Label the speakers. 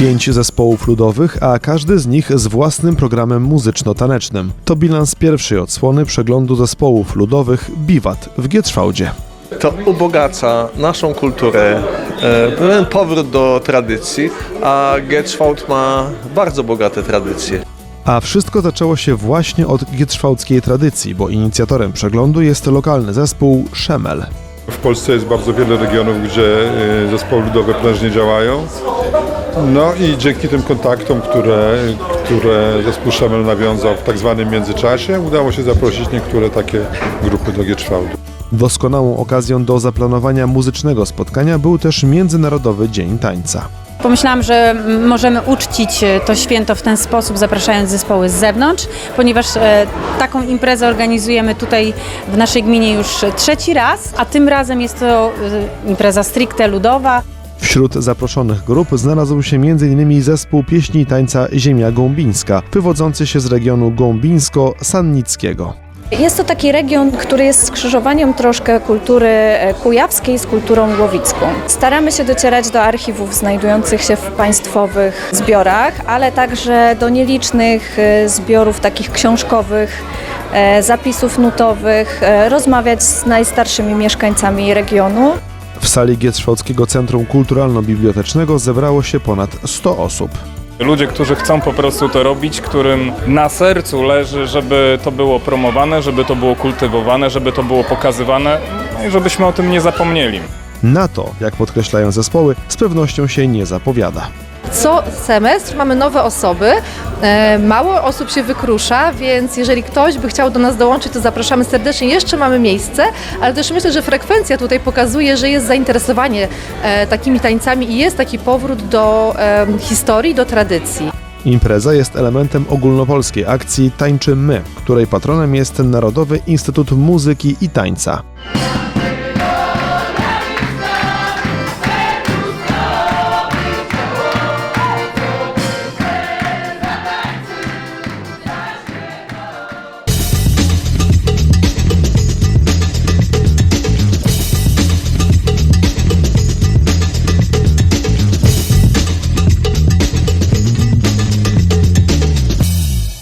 Speaker 1: Pięć zespołów ludowych, a każdy z nich z własnym programem muzyczno-tanecznym. To bilans pierwszej odsłony przeglądu zespołów ludowych Biwat w Gietrzwałdzie.
Speaker 2: To ubogaca naszą kulturę, e, pewien powrót do tradycji, a Gietrzwałd ma bardzo bogate tradycje.
Speaker 1: A wszystko zaczęło się właśnie od gietrzwałdzkiej tradycji, bo inicjatorem przeglądu jest lokalny zespół Szemel.
Speaker 3: W Polsce jest bardzo wiele regionów, gdzie y, zespoły ludowe prężnie działają. No i dzięki tym kontaktom, które, które zespół Szemel nawiązał w tak zwanym międzyczasie, udało się zaprosić niektóre takie grupy do Gietrzwałdu.
Speaker 1: Doskonałą okazją do zaplanowania muzycznego spotkania był też Międzynarodowy Dzień Tańca.
Speaker 4: Pomyślałam, że możemy uczcić e, to święto w ten sposób, zapraszając zespoły z zewnątrz, ponieważ e, taką imprezę organizujemy tutaj w naszej gminie już trzeci raz, a tym razem jest to e, impreza stricte ludowa.
Speaker 1: Wśród zaproszonych grup znalazł się m.in. zespół pieśni i tańca Ziemia Gąbińska, wywodzący się z regionu Gąbińsko-Sannickiego.
Speaker 5: Jest to taki region, który jest skrzyżowaniem troszkę kultury e, kujawskiej z kulturą łowicką. Staramy się docierać do archiwów znajdujących się w państwowych zbiorach, ale także do nielicznych e, zbiorów takich książkowych, e, zapisów nutowych, rozmawiać z najstarszymi mieszkańcami regionu.
Speaker 1: W sali Gietrzwałdzkiego Centrum Kulturalno-Bibliotecznego zebrało się ponad 100 osób.
Speaker 6: Ludzie, którzy chcą po prostu to robić, którym na sercu leży, żeby to było promowane, żeby to było kultywowane, żeby to było pokazywane no i żebyśmy o tym nie zapomnieli.
Speaker 1: Na to, jak podkreślają zespoły, z pewnością się nie zapowiada.
Speaker 7: Co semestr mamy nowe osoby, e, mało osób się wykrusza, więc jeżeli ktoś by chciał do nas dołączyć, to zapraszamy serdecznie. Jeszcze mamy miejsce, ale też myślę, że frekwencja tutaj pokazuje, że jest zainteresowanie e, takimi tańcami i jest taki powrót do e, historii, do tradycji.
Speaker 1: Impreza jest elementem ogólnopolskiej akcji Tańczy My, której patronem jest Narodowy Instytut Muzyki i Tańca.